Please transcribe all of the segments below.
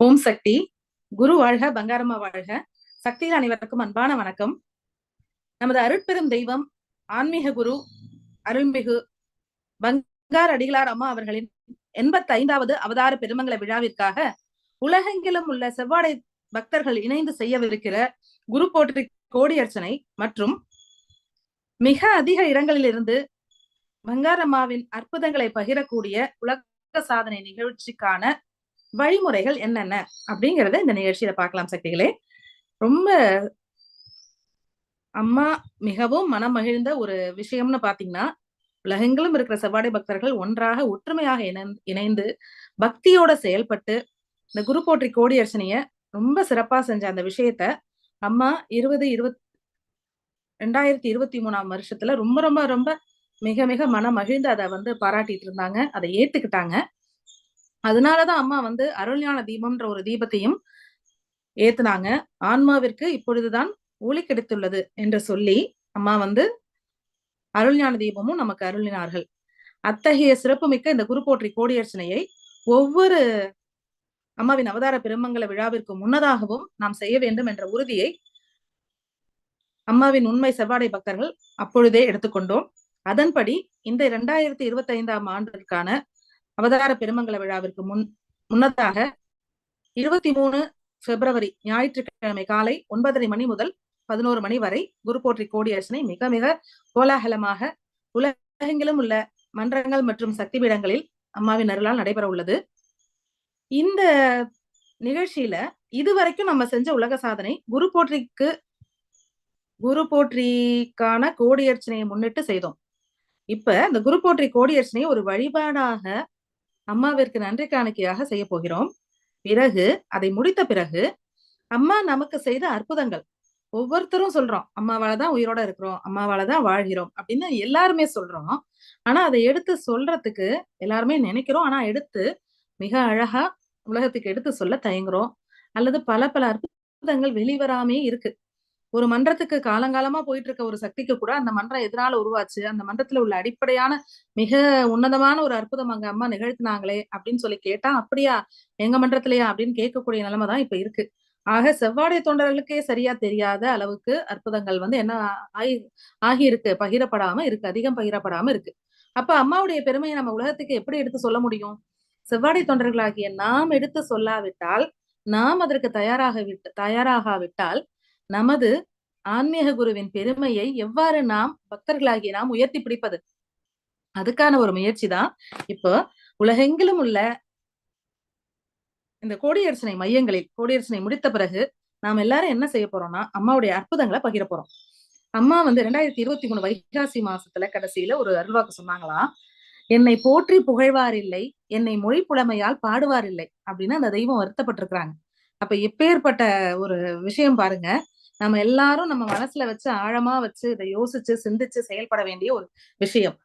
ஓம் சக்தி. குரு வாழ்க பங்காரம்மா வாழ்க. சக்தியில் அனைவருக்கும் அன்பான வணக்கம். நமது அருட்பெரும் தெய்வம் ஆன்மீக குரு அருள்மிகு பங்கார் அடிகளார் அம்மா அவர்களின் எண்பத்தி ஐந்தாவது அவதார பெருமங்கல விழாவிற்காக உலகெங்கிலும் உள்ள செவ்வாடை பக்தர்கள் இணைந்து செய்யவிருக்கிற குரு போற்றி கோடி அர்ச்சனை மற்றும் மிக அதிக இடங்களிலிருந்து பங்காரம்மாவின் அற்புதங்களை பகிரக்கூடிய உலக சாதனை நிகழ்ச்சிக்கான வழிமுறைகள் என்னென்ன அப்படிங்கறத இந்த நிகழ்ச்சியில பார்க்கலாம் சக்திகளே. ரொம்ப அம்மா மிகவும் மனம் மகிழ்ந்த ஒரு விஷயம்னு பாத்தீங்கன்னா உலகெங்கிலும் இருக்கிற செவ்வாடை பக்தர்கள் ஒன்றாக ஒற்றுமையாக இணைந்து இணைந்து பக்தியோட செயல்பட்டு இந்த குரு போற்றி கோடி அர்ச்சனைய ரொம்ப சிறப்பா செஞ்ச அந்த விஷயத்த அம்மா இருபது இருபத் ரெண்டாயிரத்தி இருபத்தி மூணாம் வருஷத்துல ரொம்ப ரொம்ப ரொம்ப மிக மிக மனம் மகிழ்ந்து அதை வந்து பாராட்டிட்டு இருந்தாங்க. அதை ஏத்துக்கிட்டாங்க. அதனாலதான் அம்மா வந்து அருள்ஞான தீபம்ன்ற ஒரு தீபத்தையும் ஏத்துனாங்க. ஆன்மாவிற்கு இப்பொழுதுதான் ஒளி கிடைத்துள்ளது என்று சொல்லி அம்மா வந்து அருள்ஞான தீபமும் நமக்கு அருளினார்கள். அத்தகைய சிறப்புமிக்க இந்த குருப்போற்றி கோடியர்ச்சனையை ஒவ்வொரு அம்மாவின் அவதார பிரம்மங்கள விழாவிற்கு முன்னதாகவும் நாம் செய்ய வேண்டும் என்ற உறுதியை அம்மாவின் உண்மை செவ்வாடை பக்தர்கள் அப்பொழுதே எடுத்துக்கொண்டோம். அதன்படி இந்த இரண்டாயிரத்தி இருபத்தி ஐந்தாம் ஆண்டிற்கான அவதார பெருமங்கல விழாவிற்கு முன் முன்னதாக இருபத்தி மூணு பிப்ரவரி ஞாயிற்றுக்கிழமை காலை ஒன்பதரை மணி முதல் பதினோரு மணி வரை குரு போற்றி கோடியரசனை மிக மிக கோலாகலமாக உலகெங்கிலும் உள்ள மன்றங்கள் மற்றும் சக்தி பீடங்களில் அம்மாவின் அருளால் நடைபெற உள்ளது. இந்த நிகழ்ச்சியில இதுவரைக்கும் நம்ம செஞ்ச உலக சாதனை குரு போற்றிக்கு குரு போற்றிக்கான கோடியர்ச்சனையை முன்னிட்டு செய்தோம். இப்ப இந்த குரு போற்றி கோடியர்ச்சனையை ஒரு வழிபாடாக அம்மாவிற்கு நன்றி காணிக்கையாக செய்ய போகிறோம். பிறகு அதை முடித்த பிறகு அம்மா நமக்கு செய்த அற்புதங்கள். ஒவ்வொருத்தரும் சொல்றோம் அம்மாவாலதான் உயிரோட இருக்கிறோம் அம்மாவாலதான் வாழ்கிறோம் அப்படின்னு எல்லாருமே சொல்றோம். ஆனா அதை எடுத்து சொல்றதுக்கு எல்லாருமே நினைக்கிறோம். ஆனா எடுத்து மிக அழகா உலகத்துக்கு எடுத்து சொல்ல தயங்குறோம். அல்லது பல பல அற்புதங்கள் வெளிவராமே இருக்கு. ஒரு மன்றத்துக்கு காலங்காலமா போயிட்டு இருக்க ஒரு சக்திக்கு கூட அந்த மன்றம் எதனால உருவாச்சு? அந்த மன்றத்துல உள்ள அடிப்படையான மிக உன்னதமான ஒரு அற்புதம் அங்க அம்மா நிகழ்த்தினாங்களே அப்படின்னு சொல்லி கேட்டா அப்படியா? எங்க மன்றத்திலயா? அப்படின்னு கேட்கக்கூடிய நிலைமை தான் இப்ப இருக்கு. ஆக செவ்வாடை தொண்டர்களுக்கே சரியா தெரியாத அளவுக்கு அற்புதங்கள் வந்து என்ன ஆகி ஆகி இருக்கு பகிரப்படாம இருக்கு. அதிகம் பகிரப்படாம இருக்கு. அப்ப அம்மாவுடைய பெருமையை நம்ம உலகத்துக்கு எப்படி எடுத்து சொல்ல முடியும்? செவ்வாடை தொண்டர்களாகிய நாம் எடுத்து சொல்லாவிட்டால் நாம் அதற்கு தயாராக விட்டு தயாராகாவிட்டால் நமது ஆன்மீக குருவின் பெருமையை எவ்வாறு நாம் பக்தர்களாகிய நாம் உயர்த்தி பிடிப்பது? அதுக்கான ஒரு முயற்சி தான் இப்போ உலகெங்கிலும் உள்ள இந்த கோடியரசனை மையங்களில் கோடியரசனை முடித்த பிறகு நாம் எல்லாரும் என்ன செய்ய போறோம்னா அம்மாவுடைய அற்புதங்களை பகிர போறோம். அம்மா வந்து ரெண்டாயிரத்தி இருபத்தி மூணு வைகாசி மாசத்துல கடைசியில ஒரு அருள்வாக்கு சொன்னாங்களாம் என்னை போற்றி புகழ்வார் இல்லை என்னை மொழி புலமையால் பாடுவார் இல்லை அப்படின்னு அந்த தெய்வம் வருத்தப்பட்டிருக்கிறாங்க. அப்ப எப்பேற்பட்ட ஒரு விஷயம் பாருங்க நம்ம எல்லாரும் நம்ம மனசுல வச்சு ஆழமா வச்சு இதை யோசிச்சு சிந்திச்சு செயல்பட வேண்டிய ஒரு விஷயம்.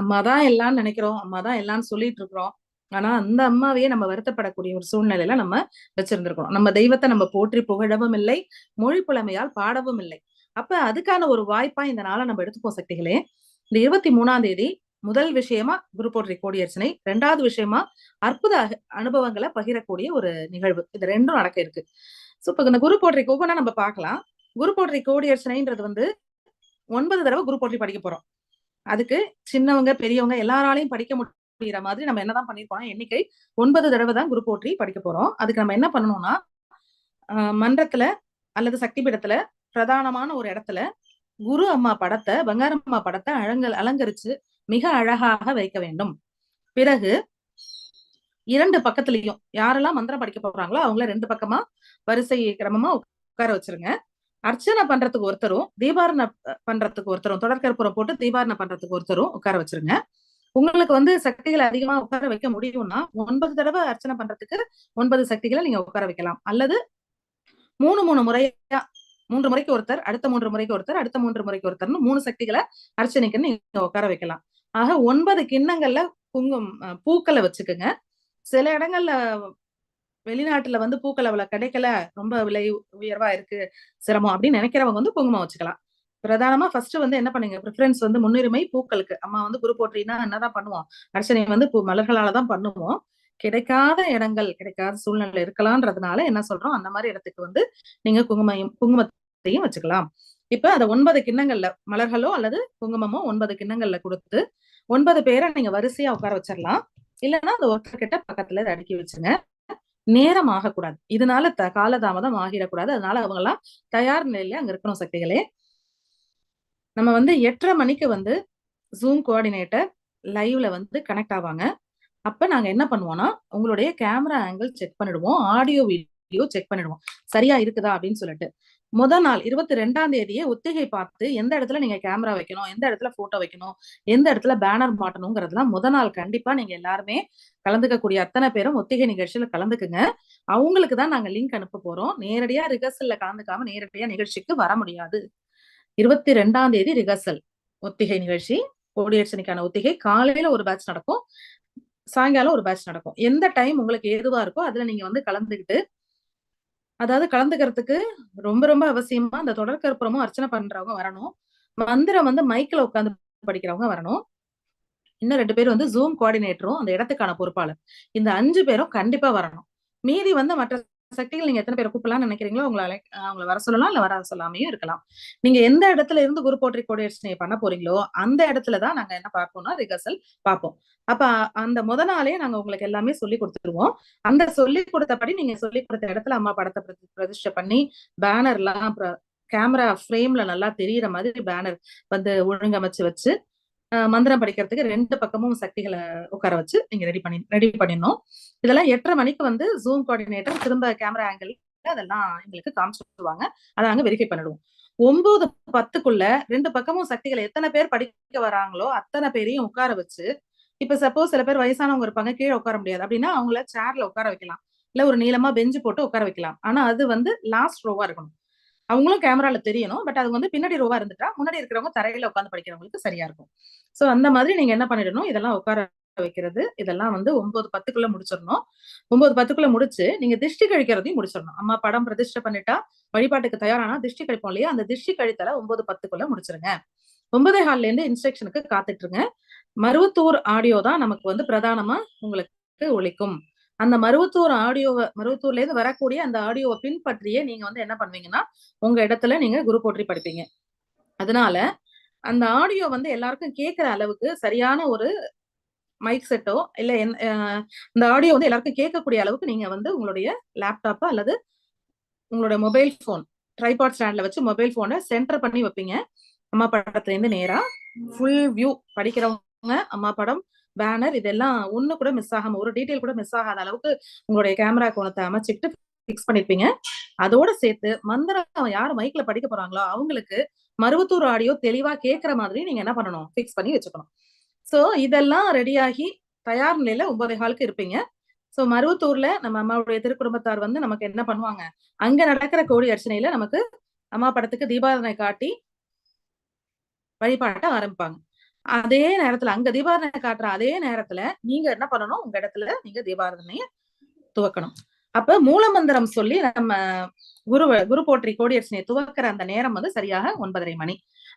அம்மாதான் எல்லாம் நினைக்கிறோம். அம்மாதான் எல்லாம் சொல்லிட்டு இருக்கிறோம். ஆனா அந்த அம்மாவையே நம்ம வருத்தப்படக்கூடிய ஒரு சூழ்நிலையில நம்ம வச்சிருந்திருக்கோம் நம்ம தெய்வத்தை நம்ம போற்றி புகழவும் இல்லை மொழி புலமையால் பாடவும் இல்லை. அப்ப அதுக்கான ஒரு வாய்ப்பா இந்த நாளை நம்ம எடுத்துப்போம் சக்திகளே. இந்த இருபத்தி மூணாம் தேதி முதல் விஷயமா குரு போற்றி கோடியர்ச்சனை ரெண்டாவது விஷயமா அற்புத அனுபவங்களை பகிரக்கூடிய ஒரு நிகழ்வு. இது ரெண்டும் நடக்க இருக்கு. சோ இப்ப இந்த குரு போற்றி ஒவ்வொன்றா நம்ம பார்க்கலாம். குரு போற்றி கோடியர்ச்சனைன்றது வந்து ஒன்பது தடவை குரு போற்றி படிக்க போறோம். அதுக்கு சின்னவங்க பெரியவங்க எல்லாராலையும் படிக்க முடியற மாதிரி நம்ம என்னதான் பண்ணிருக்கோம் எண்ணிக்கை ஒன்பது தடவை தான் குரு போற்றி படிக்க போறோம். அதுக்கு நம்ம என்ன பண்ணணும்னா மன்றத்துல அல்லது சக்தி பீடத்துல பிரதானமான ஒரு இடத்துல குரு அம்மா படத்தை பங்காரம்மா படத்தை அழங்கல் அலங்கரிச்சு மிக அழகாக வைக்க வேண்டும். பிறகு இரண்டு பக்கத்துலயும் யாரெல்லாம் மந்திரம் படிக்க போறாங்களோ அவங்கள ரெண்டு பக்கமா வரிசை கிரமமா உட்கார வச்சிருங்க. அர்ச்சனை பண்றதுக்கு ஒருத்தரும் தீபாரண பண்றதுக்கு ஒருத்தரும் தொடர்கற்புறம் போட்டு தீபாரண பண்றதுக்கு ஒருத்தரும் உட்கார வச்சிருங்க. உங்களுக்கு வந்து சக்திகளை அதிகமா உட்கார வைக்க முடியும்னா ஒன்பது தடவை அர்ச்சனை பண்றதுக்கு ஒன்பது சக்திகளை நீங்க உட்கார வைக்கலாம். அல்லது மூணு மூணு முறையா மூன்று முறைக்கு ஒருத்தர் அடுத்த மூன்று முறைக்கு ஒருத்தர் அடுத்த மூன்று முறைக்கு ஒருத்தர்னு மூணு சக்திகளை அர்ச்சனைக்குன்னு நீங்க உட்கார வைக்கலாம். ஆக ஒன்பது கிண்ணங்கள்ல குங்கும் பூக்களை வச்சுக்கோங்க. சில இடங்கள்ல வெளிநாட்டுல வந்து பூக்கள் அவ்வளவு கிடைக்கல ரொம்ப விலை உயர்வா இருக்கு சிரமம் அப்படின்னு நினைக்கிறவங்க வந்து குங்குமம் வச்சுக்கலாம். பிரதானமா ஃபர்ஸ்ட் வந்து என்ன பண்ணுங்க ப்ரிஃபரன்ஸ் வந்து முன்னுரிமை பூக்களுக்கு. அம்மா வந்து குரு போற்றினா என்னதான் பண்ணுவோம்? அர்ச்சனை வந்து பூ மலர்களால தான் பண்ணுவோம். கிடைக்காத இடங்கள் கிடைக்காத சூழ்நிலை இருக்கலாம்ன்றதுனால என்ன சொல்றோம்? அந்த மாதிரி இடத்துக்கு வந்து நீங்க குங்குமையும் குங்குமத்தையும் வச்சுக்கலாம். இப்ப அத ஒன்பது கிண்ணங்கள்ல மலர்களோ அல்லது குங்குமமோ ஒன்பது கிண்ணங்கள்ல கொடுத்து ஒன்பது பேரை நீங்க வரிசையா உட்கார வச்சிடலாம் இல்லைன்னா அந்த ஒர்க்கர் கிட்ட பக்கத்துல அடுக்கி வச்சுங்க. நேரம் ஆகக்கூடாது. இதனால த காலதாமதம் ஆகிடக்கூடாது. அதனால அவங்க எல்லாம் தயார் நிலையில அங்க இருக்கணும் சக்திகளே. நம்ம வந்து எட்டரை மணிக்கு வந்து ஜூம் கோஆர்டினேட்டர் லைவ்ல வந்து கனெக்ட் ஆவாங்க. அப்ப நாங்க என்ன பண்ணுவோம்னா உங்களுடைய கேமரா ஆங்கிள் செக் பண்ணிடுவோம். ஆடியோ வீடியோ செக் பண்ணிடுவோம். சரியா இருக்குதா அப்படின்னு சொல்லிட்டு. முத நாள் இருபத்தி ரெண்டாம் தேதியே ஒத்திகை பார்த்து எந்த இடத்துல நீங்க கேமரா வைக்கணும் எந்த இடத்துல போட்டோ வைக்கணும் எந்த இடத்துல பேனர் மாட்டணுங்கிறதுலாம் முத நாள் கண்டிப்பா நீங்க எல்லாருமே கலந்துக்கக்கூடிய அத்தனை பேரும் ஒத்திகை நிகழ்ச்சியில கலந்துக்குங்க. அவங்களுக்கு தான் நாங்க லிங்க் அனுப்ப போறோம். நேரடியா ரிஹர்சல்ல கலந்துக்காம நேரடியா நிகழ்ச்சிக்கு வர முடியாது. இருபத்தி ரெண்டாம் தேதி ரிஹர்சல் ஒத்திகை நிகழ்ச்சி கோடியர்ச்சனைக்கான ஒத்திகை. காலையில ஒரு பேட்ச் நடக்கும் சாயங்காலம் ஒரு பேட்ச் நடக்கும். எந்த டைம் உங்களுக்கு ஏதுவா இருக்கோ அதுல நீங்க வந்து கலந்துக்கிட்டு அதாவது கலந்துக்கிறதுக்கு ரொம்ப ரொம்ப அவசியமா அந்த தொடர் கற்பூரமும் அர்ச்சனை பண்றவங்க வரணும். மந்திரம் வந்து மைக்ல உட்காந்து படிக்கிறவங்க வரணும். இன்னும் ரெண்டு பேரும் வந்து ஜூம் கோஆர்டினேட்டரும் அந்த இடத்துக்கான பொறுப்பாளர். இந்த அஞ்சு பேரும் கண்டிப்பா வரணும். மீதி வந்து மற்ற சக்திகள் நீங்க எத்தனை பேரை கூப்பிடலாம்னு நினைக்கிறீங்களோ உங்களை அழை அவங்களை வர சொல்லலாம் இல்ல வர சொல்லாமையும் இருக்கலாம். நீங்க எந்த இடத்துல இருந்து குரு போற்றி கோடியர்ச்சனை பண்ண போறீங்களோ அந்த இடத்துலதான் நாங்க என்ன பார்ப்போம்னா ரிகர்சல் பார்ப்போம். அப்ப அந்த முத நாளே நாங்க உங்களுக்கு எல்லாமே சொல்லி கொடுத்துருவோம். அந்த சொல்லி கொடுத்தபடி நீங்க சொல்லி கொடுத்த இடத்துல அம்மா படத்தை பிரதி- பிரதிஷ்டை பண்ணி பேனர்லாம் கேமரா ஃப்ரேம்ல நல்லா தெரியிற மாதிரி பேனர் வந்து ஒழுங்கமைச்சு வச்சு மந்திரம் படிக்கிறதுக்கு ரெண்டு பக்கமும் சக்திகளை உட்கார வச்சு நீங்க ரெடி பண்ணி ரெடி பண்ணிடணும். இதெல்லாம் எட்டரை மணிக்கு வந்து ஜூம் கோஆர்டினேட்டர் திரும்ப கேமரா ஆங்கிள் அதெல்லாம் எங்களுக்கு காமிச்சுடுவாங்க அதை நாங்க வெரிஃபை பண்ணிடுவோம். ஒன்பது பத்துக்குள்ள ரெண்டு பக்கமும் சக்திகளை எத்தனை பேர் படிக்க வராங்களோ அத்தனை பேரையும் உட்கார வச்சு இப்ப சப்போஸ் சில பேர் வயசானவங்க இருப்பாங்க கீழே உட்கார முடியாது. அப்படின்னா அவங்கள சேர்ல உட்கார வைக்கலாம். இல்ல ஒரு நீளமா பெஞ்சு போட்டு உட்கார வைக்கலாம். ஆனா அது வந்து லாஸ்ட் ரோவா இருக்கணும். அவங்களும் கேமரால தெரியணும். பட் அது வந்து பின்னாடி ரோவா இருந்துட்டா முன்னாடி இருக்கிறவங்க தரையில உட்காந்து படிக்கிறவங்களுக்கு சரியா இருக்கும். சோ அந்த மாதிரி நீங்க என்ன பண்ணிடணும்? இதெல்லாம் உட்கார வைக்கிறது. இதெல்லாம் வந்து ஒன்பது பத்துக்குள்ள முடிச்சிடணும். ஒன்பது பத்துக்குள்ள முடிச்சு நீங்க திருஷ்டி கழிக்கிறதையும் முடிச்சிடணும். அம்மா படம் பிரதிஷ்டை பண்ணிட்டா வழிபாட்டுக்கு தயாரானா திருஷ்டி கழிப்போம் இல்லையா? அந்த திருஷ்டி கழித்தல ஒன்பது பத்துக்குள்ள முடிச்சிருங்க. ஒன்பதே ஹால்ல இருந்து இன்ஸ்ட்ரக்ஷனுக்கு காத்துட்டுருங்க மருவத்தூர் ஆடியோ தான் நமக்கு வந்து பிரதானமா உங்களுக்கு ஒழிக்கும் அந்த மருவத்தூர் ஆடியோவை மருவத்தூர்ல இருந்து வரக்கூடிய அந்த ஆடியோவை பின்பற்றியே நீங்க வந்து என்ன பண்ணுவீங்கன்னா உங்க இடத்துல நீங்க குரு போற்றி படிப்பீங்க. அதனால அந்த ஆடியோ வந்து எல்லாருக்கும் கேட்கிற அளவுக்கு சரியான ஒரு மைக் செட்டோ இல்ல என்- இந்த ஆடியோ வந்து எல்லாருக்கும் கேட்கக்கூடிய அளவுக்கு நீங்க வந்து உங்களுடைய லேப்டாப் அல்லது உங்களோட மொபைல் ஃபோன் ட்ரைபாட் ஸ்டாண்ட்ல வச்சு மொபைல் போனை சென்டர் பண்ணி வைப்பீங்க. அம்மா படத்துல இருந்து நேரா ஃபுல் வியூ படிக்கிறவங்க அம்மா படம் பேனர் இதெல்லாம் ஒண்ணு கூட மிஸ் ஆகாம ஒரு டீட்டெயில் கூட மிஸ் ஆகாத அளவுக்கு உங்களுடைய கேமரா கோணத்தை அமைச்சுக்கிட்டு ஃபிக்ஸ் பண்ணிருப்பீங்க. அதோட சேர்த்து மந்திரம் யார் மைக்ல படிக்க போறாங்களோ அவங்களுக்கு மருவத்தூர் ஆடியோ தெளிவா கேட்கிற மாதிரி நீங்க என்ன பண்ணணும்? ஃபிக்ஸ் பண்ணி வச்சுக்கணும். சோ இதெல்லாம் ரெடியாகி தயார் நிலையில ஒன்பதே காலுக்கு இருப்பீங்க. சோ மருவத்தூர்ல நம்ம அம்மாவுடைய திருக்குடும்பத்தார் வந்து நமக்கு என்ன பண்ணுவாங்க? அங்க நடக்கிற கோடி அர்ச்சனையில நமக்கு அம்மா படத்துக்கு தீபாராதனை காட்டி வழிபாட்ட ஆரம்பிப்பாங்க. அதே நேரத்துல அங்க தீபாரதனை காட்டுற அதே நேரத்துல நீங்க என்ன பண்ணணும்? உங்க இடத்துல நீங்க தீபாராதனைய துவக்கணும். அப்ப மூலமந்திரம் சொல்லி நம்ம குரு குரு போற்றி கோடியர்ச்சனையை துவக்கிற அந்த நேரம் வந்து சரியாக ஒன்பதரை மணி.